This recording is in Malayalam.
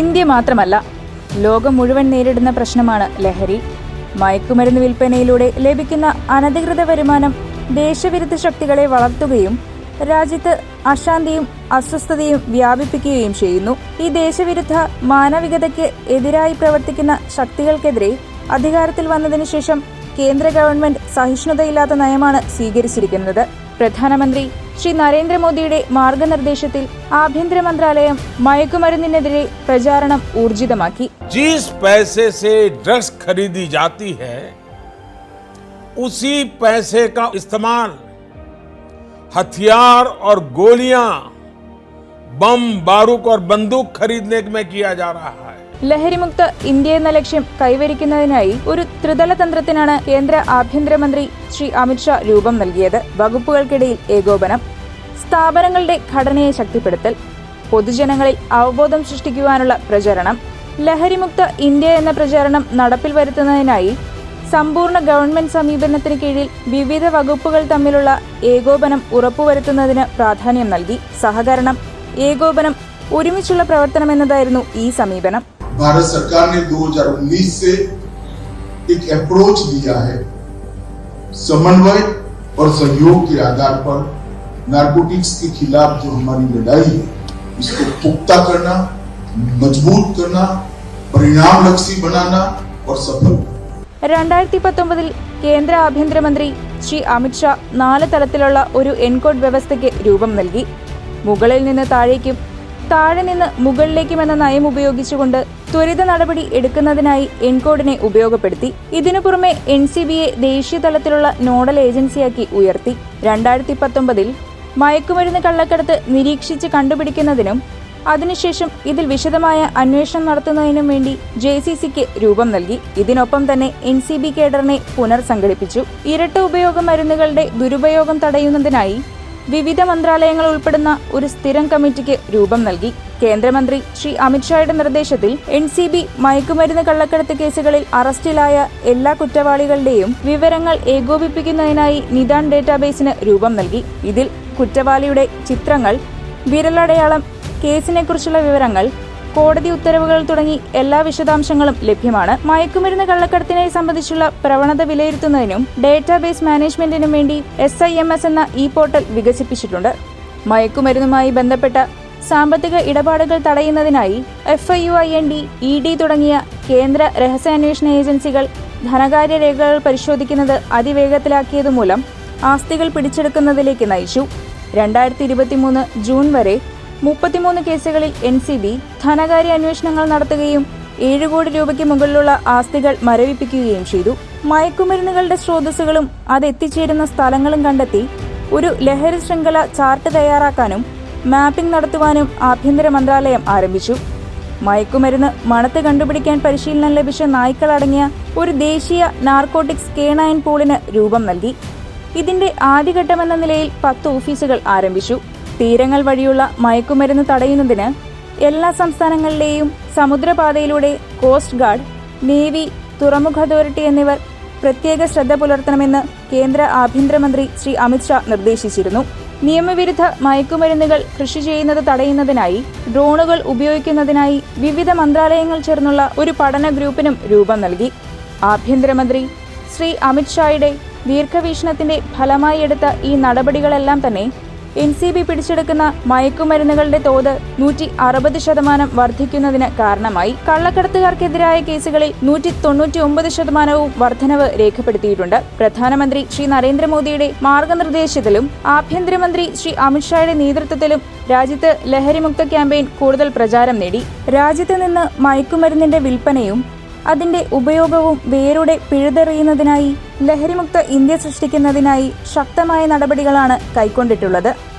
ഇന്ത്യ മാത്രമല്ല ലോകം മുഴുവൻ നേരിടുന്ന പ്രശ്നമാണ് ലഹരി. മയക്കുമരുന്ന് വിൽപ്പനയിലൂടെ ലഭിക്കുന്ന അനധികൃത വരുമാനം ദേശവിരുദ്ധ ശക്തികളെ വളർത്തുകയും രാജ്യത്ത് അശാന്തിയും അസ്വസ്ഥതയും വ്യാപിപ്പിക്കുകയും ചെയ്യുന്നു. ഈ ദേശവിരുദ്ധ മാനവികതയ്ക്ക് എതിരായി പ്രവർത്തിക്കുന്ന ശക്തികൾക്കെതിരെ അധികാരത്തിൽ വന്നതിനു ശേഷം കേന്ദ്ര ഗവൺമെന്റ് സഹിഷ്ണുതയില്ലാത്ത നയമാണ് സ്വീകരിച്ചിരിക്കുന്നത്. പ്രധാനമന്ത്രി ശ്രീ നരേന്ദ്രമോദിയുടെ മാർഗനിർദ്ദേശത്തിൽ ആഭ്യന്തര മന്ത്രാലയം മയക്കുമരുന്നിനെതിരെ പ്രചാരണം ഊർജിതമാക്കി जिस पैसे से ड्रग्स खरीदी जाती है उसी पैसे का इस्तेमाल हथियार और गोलियां बम बारूद और बंदूक खरीदने में किया जा रहा है ലഹരിമുക്ത ഇന്ത്യ എന്ന ലക്ഷ്യം കൈവരിക്കുന്നതിനായി ഒരു ത്രിതല തന്ത്രത്തിനാണ് കേന്ദ്ര ആഭ്യന്തരമന്ത്രി ശ്രീ അമിത്ഷാ രൂപം നൽകിയത്. വകുപ്പുകൾക്കിടയിൽ ഏകോപനം സ്ഥാപനങ്ങളുടെ ഘടനയെ ശക്തിപ്പെടുത്തൽ പൊതുജനങ്ങളിൽ അവബോധം സൃഷ്ടിക്കുവാനുള്ള പ്രചരണം ലഹരിമുക്ത ഇന്ത്യ എന്ന പ്രചാരണം നടപ്പിൽ വരുത്തുന്നതിനായി സമ്പൂർണ ഗവൺമെന്റ് സമീപനത്തിന് കീഴിൽ വിവിധ വകുപ്പുകൾ തമ്മിലുള്ള ഏകോപനം ഉറപ്പുവരുത്തുന്നതിന് പ്രാധാന്യം നൽകി. സഹകരണം ഏകോപനം ഒരുമിച്ചുള്ള പ്രവർത്തനം എന്നതായിരുന്നു ഈ സമീപനം. भारत सरकार ने 2019 से एक अप्रोच लिया है समन्वय और सहयोग के आधार पर नारकोटिक्स के खिलाफ जो हमारी लड़ाई है इसको पुख्ता करना मजबूत करना परिणाम लक्ष्य बनाना और सफल करना രണ്ടായിരത്തി പത്തൊമ്പതിൽ കേന്ദ്ര ആഭ്യന്തരമന്ത്രി ശ്രീ അമിത്ഷാ നാല് തലത്തിലുള്ള ഒരു എൻകോഡ് വ്യവസ്ഥയ്ക്ക് രൂപം നൽകി മുകളിൽ നിന്ന് താഴേക്കും താഴെ നിന്ന് മുകളിലേക്കും എന്ന നയം ഉപയോഗിച്ചുകൊണ്ട് ത്വരിത നടപടി എടുക്കുന്നതിനായി എൻകോഡിനെ ഉപയോഗപ്പെടുത്തി. ഇതിനു പുറമെ എൻ സി ബിയെ ദേശീയ തലത്തിലുള്ള നോഡൽ ഏജൻസിയാക്കി ഉയർത്തി. രണ്ടായിരത്തി പത്തൊമ്പതിൽ മയക്കുമരുന്ന് കള്ളക്കടത്ത് നിരീക്ഷിച്ച് കണ്ടുപിടിക്കുന്നതിനും അതിനുശേഷം ഇതിൽ വിശദമായ അന്വേഷണം നടത്തുന്നതിനും വേണ്ടി ജെ സി സിക്ക് രൂപം നൽകി. ഇതിനൊപ്പം തന്നെ എൻ സി ബി കേഡറിനെ പുനർസംഘടിപ്പിച്ചു. ഇരട്ട ഉപയോഗ മരുന്നുകളുടെ ദുരുപയോഗം തടയുന്നതിനായി വിവിധ മന്ത്രാലയങ്ങൾ ഉൾപ്പെടുന്ന ഒരു സ്ഥിരം കമ്മിറ്റിക്ക് രൂപം നൽകി. കേന്ദ്രമന്ത്രി ശ്രീ അമിത്ഷായുടെ നിർദ്ദേശത്തിൽ എൻ സി ബി മയക്കുമരുന്ന് കള്ളക്കടത്ത് കേസുകളിൽ അറസ്റ്റിലായ എല്ലാ കുറ്റവാളികളുടെയും വിവരങ്ങൾ ഏകോപിപ്പിക്കുന്നതിനായി നിദാൻ ഡേറ്റാബേസിന് രൂപം നൽകി. ഇതിൽ കുറ്റവാളിയുടെ ചിത്രങ്ങൾ വിരലടയാളം കേസിനെക്കുറിച്ചുള്ള വിവരങ്ങൾ കോടതി ഉത്തരവുകൾ തുടങ്ങി എല്ലാ വിശദാംശങ്ങളും ലഭ്യമാണ്. മയക്കുമരുന്ന് കള്ളക്കടത്തിനെ സംബന്ധിച്ചുള്ള പ്രവണത വിലയിരുത്തുന്നതിനും ഡേറ്റാബേസ് മാനേജ്മെന്റിനും വേണ്ടി എസ് ഐ എം എസ് എന്ന ഇ പോർട്ടൽ വികസിപ്പിച്ചിട്ടുണ്ട്. മയക്കുമരുന്നുമായി ബന്ധപ്പെട്ട സാമ്പത്തിക ഇടപാടുകൾ തടയുന്നതിനായി F I U I N D E D തുടങ്ങിയ കേന്ദ്ര രഹസ്യാന്വേഷണ ഏജൻസികൾ ധനകാര്യ രേഖകൾ പരിശോധിക്കുന്നത് അതിവേഗത്തിലാക്കിയതുമൂലം ആസ്തികൾ പിടിച്ചെടുക്കുന്നതിലേക്ക് നയിച്ചു. രണ്ടായിരത്തി ഇരുപത്തിമൂന്ന് ജൂൺ വരെ മുപ്പത്തിമൂന്ന് കേസുകളിൽ എൻ സി ബി ധനകാര്യ അന്വേഷണങ്ങൾ നടത്തുകയും ഏഴ് കോടി രൂപയ്ക്ക് മുകളിലുള്ള ആസ്തികൾ മരവിപ്പിക്കുകയും ചെയ്തു. മയക്കുമരുന്നുകളുടെ സ്രോതസ്സുകളും അത് എത്തിച്ചേരുന്ന സ്ഥലങ്ങളും കണ്ടെത്തി ഒരു ലഹരി ശൃംഖല ചാർട്ട് തയ്യാറാക്കാനും മാപ്പിംഗ് നടത്തുവാനും ആഭ്യന്തര മന്ത്രാലയം ആരംഭിച്ചു. മയക്കുമരുന്ന് മണത്ത് കണ്ടുപിടിക്കാൻ പരിശീലനം ലഭിച്ച നായ്ക്കളടങ്ങിയ ഒരു ദേശീയ നാർക്കോട്ടിക്സ് കെ നയൻ പൂളിന് രൂപം നൽകി. ഇതിന്റെ ആദ്യഘട്ടമെന്ന നിലയിൽ പത്ത് ഓഫീസുകൾ ആരംഭിച്ചു. തീരങ്ങൾ വഴിയുള്ള മയക്കുമരുന്ന് തടയുന്നതിന് എല്ലാ സംസ്ഥാനങ്ങളിലെയും സമുദ്രപാതയിലൂടെ കോസ്റ്റ് ഗാർഡ് നേവി തുറമുഖ അതോറിറ്റി എന്നിവർ പ്രത്യേക ശ്രദ്ധ പുലർത്തണമെന്ന് കേന്ദ്ര ആഭ്യന്തരമന്ത്രി ശ്രീ അമിത്ഷാ നിർദ്ദേശിച്ചിരുന്നു. നിയമവിരുദ്ധ മയക്കുമരുന്നുകൾ കൃഷി ചെയ്യുന്നത് തടയുന്നതിനായി ഡ്രോണുകൾ ഉപയോഗിക്കുന്നതിനായി വിവിധ മന്ത്രാലയങ്ങൾ ചേർന്നുള്ള ഒരു പഠന ഗ്രൂപ്പിനും രൂപം നൽകി. ആഭ്യന്തരമന്ത്രി ശ്രീ അമിത്ഷായുടെ ദീർഘവീക്ഷണത്തിന്റെ ഫലമായി എടുത്ത ഈ നടപടികളെല്ലാം തന്നെ എൻ സി ബി പിടിച്ചെടുക്കുന്ന മയക്കുമരുന്നുകളുടെ തോത് നൂറ്റി അറുപത് ശതമാനം വർദ്ധിക്കുന്നതിന് കാരണമായി കള്ളക്കടത്തുകാർക്കെതിരായ കേസുകളിൽ നൂറ്റി തൊണ്ണൂറ്റി ഒമ്പത് ശതമാനവും വർധനവ് രേഖപ്പെടുത്തിയിട്ടുണ്ട്. പ്രധാനമന്ത്രി ശ്രീ നരേന്ദ്രമോദിയുടെ മാർഗനിർദ്ദേശത്തിലും ആഭ്യന്തരമന്ത്രി ശ്രീ അമിത്ഷായുടെ നേതൃത്വത്തിലും രാജ്യത്ത് ലഹരിമുക്ത ക്യാമ്പയിൻ കൂടുതൽ പ്രചാരം നേടി. രാജ്യത്ത് നിന്ന് മയക്കുമരുന്നിന്റെ വിൽപ്പനയും അതിന്റെ ഉപയോഗവും വേരോടെ പിഴുതെറിയുന്നതിനായി ലഹരിമുക്ത ഇന്ത്യ സൃഷ്ടിക്കുന്നതിനായി ശക്തമായ നടപടികളാണ് കൈക്കൊണ്ടിട്ടുള്ളത്.